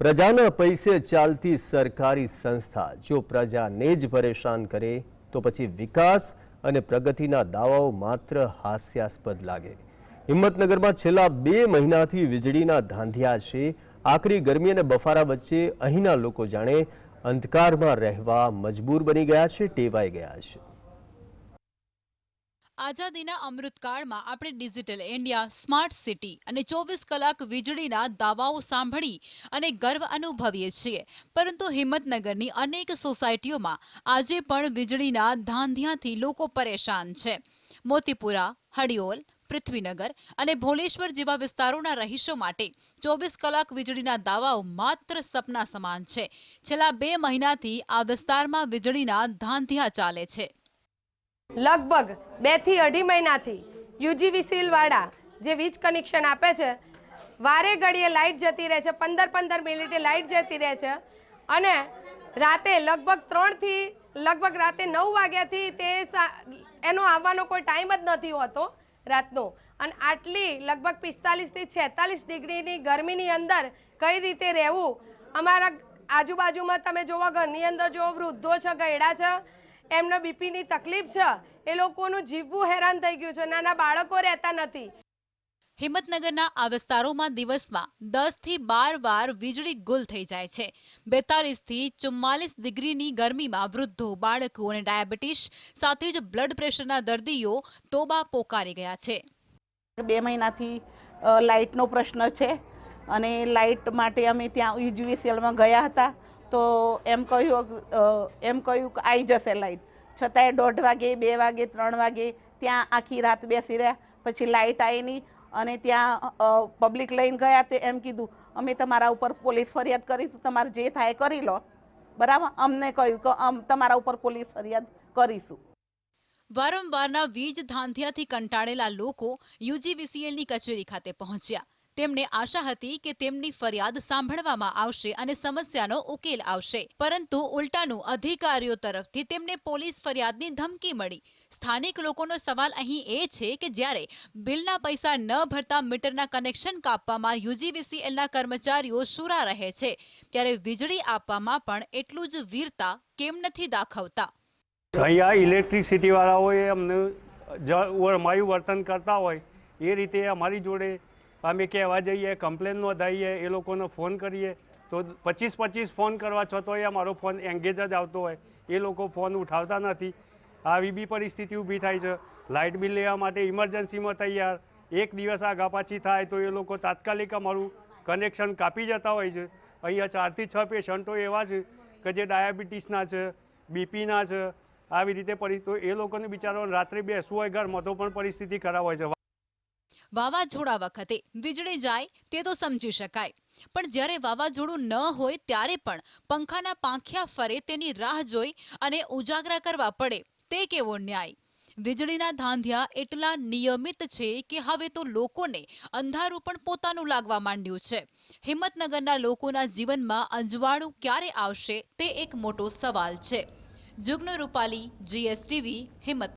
પ્રજાના પૈસે ચાલતી સરકારી સંસ્થા જો પ્રજાને જ પરેશાન કરે, તો પછી વિકાસ અને પ્રગતિના દાવાઓ માત્ર હાસ્યાસ્પદ લાગે. હિંમતનગરમાં છેલ્લા બે મહિનાથી વીજળીના ધાંધિયા છે. આકરી ગરમી અને બફારા વચ્ચે અહીંના લોકો જાણે અંધકારમાં રહેવા મજબૂર બની ગયા છે, ટેવાઈ ગયા છે. આઝાદીના અમૃતકાળમાં આપણે ડિજિટલ ઇન્ડિયા, સ્માર્ટ સિટી અને ચોવીસ કલાક વીજળીના દાવાઓ સાંભળી અને ગર્વ અનુભવીએ છીએ. પરંતુ હિંમતનગરની અનેક સોસાયટીઓમાં આજે પણ વીજળીના ધાંધિયાથી લોકો પરેશાન છે. મોતીપુરા હડિયોલ પૃથ્વીનગર અને ભોલેશ્વર જેવા વિસ્તારોના રહીશો માટે ચોવીસ કલાક વીજળીના દાવાઓ માત્ર સપના સમાન છે. છેલ્લા બે મહિનાથી આ વિસ્તારમાં વીજળીના ધાંધિયા ચાલે છે. લગભગ બેથી અઢી મહિનાથી યુજીવીસીએલ વાળા જે વીજ કનેક્શન આપે છે, વારે ઘડીએ લાઇટ જતી રહે છે, પંદર પંદર મિનિટે લાઇટ જતી રહે છે અને રાતે લગભગ ત્રણથી લગભગ રાતે નવ વાગ્યાથી તે એનો આવવાનો કોઈ ટાઈમ જ નથી હોતો રાતનો. અને આટલી લગભગ પિસ્તાલીસથી છેતાલીસ ડિગ્રીની ગરમીની અંદર કઈ રીતે રહેવું? અમારા આજુબાજુમાં તમે જોવો, ઘરની અંદર જો વૃદ્ધો છે, ગયડા છે એમને બીપીની તકલીફ છે એ લોકોનું જીવવું હેરાન થઈ ગયું છે. નાના બાળકો રહેતા નથી. હિંમતનગરના આ વિસ્તારોમાં દિવસમાં દસથી બાર વાર વીજળી ગુલ થઈ જાય છે. બેતાલીસથી ચુમ્માલીસ ડિગ્રીની ગરમીમાં વૃદ્ધો બાળકો અને ડાયાબિટીસ સાથે જ બ્લડ પ્રેશરના દર્દીઓ તોબા પોકારી ગયા છે. બે મહિનાથી લાઇટનો પ્રશ્ન છે અને લાઇટ માટે અમે ત્યાં યુજીવીસીએલમાં ગયા હતા. તો એમ કહ્યું એમ કહ્યું કે આવી જશે લાઇટ છતાંય દોઢ વાગે, બે વાગે, ત્રણ વાગે ત્યાં આખી રાત બેસી રહ્યા. પછી લાઇટ આવી નહીં અને ત્યાં પબ્લિક લઈને ગયા તે એમ કીધું, અમે તમારા ઉપર પોલીસ ફરિયાદ કરીશું, તમારે જે થાય કરી લો. બરાબર? અમને કહ્યું કે અમ, તમારા ઉપર પોલીસ ફરિયાદ કરીશું. વારંવારના વીજ ધાંધિયાથી કંટાળેલા લોકો યુજીવીસીએલની કચેરી ખાતે પહોંચ્યા. તેમને આશા હતી કે તેમની ફરિયાદ સાંભળવામાં આવશે અને સમસ્યાનો ઉકેલ આવશે. પરંતુ ઉલટાનું અધિકારીઓ તરફથી તેમને પોલીસ ફરિયાદની ધમકી મળી. સ્થાનિક લોકોનો સવાલ અહીં એ છે કે જ્યારે બિલના પૈસા ન ભરતા મીટરના કનેક્શન કાપવામાં યુજીવીસીએલના કર્મચારીઓ શુરા રહે છે, ત્યારે વીજળી આપવામાં પણ એટલું જ વીરતા કેમ નથી દાખવતા? અહીંયા ઇલેક્ટ્રિસિટી વાળાઓએ અમને જ વર્તન કરતા હોય, એ રીતે અમારી જોડે અમે કહેવા જઈએ કમ્પ્લેન નોંધાવીએ એ લોકોને ફોન કરીએ. તો પચીસ પચીસ ફોન કરવા છતાંય અમારો ફોન એંગેજ જ આવતો હોય. એ લોકો ફોન ઉઠાવતા નથી. આવી બી પરિસ્થિતિ ઊભી થાય છે. લાઇટ બિલ લેવા માટે ઇમરજન્સીમાં તૈયાર. એક દિવસ આગા પાછી થાય તો એ લોકો તાત્કાલિક અમારું કનેક્શન કાપી જતા હોય છે. અહીંયા ચારથી છ પેશન્ટો એવા છે કે જે ડાયાબિટીસના છે, બીપીના છે. આવી રીતે પરિસ્થિતિ એ લોકોને બિચારો રાત્રે બેસવું હોય, ઘરમાં તો પણ પરિસ્થિતિ ખરાબ હોય છે. વાવાઝોડા વખતે વીજળી જાય તે તો સમજી શકાય. પણ જ્યારે વાવાઝોડું ન હોય ત્યારે પણ પંખાના પાંખિયા ફરે તેની રાહ જોઈ અને ઉજાગરા કરવા પડે તે કેવો ન્યાય? વીજળીના ધાંધિયા એટલા નિયમિત છે કે હવે તો લોકોને અંધારું પણ પોતાનું લાગવા માંડ્યું છે. હિંમતનગરના લોકોના જીવનમાં અંજવાળું ક્યારે આવશે તે એક મોટો સવાલ છે. જુગ્ન રૂપાલી જીએસટીવી હિંમત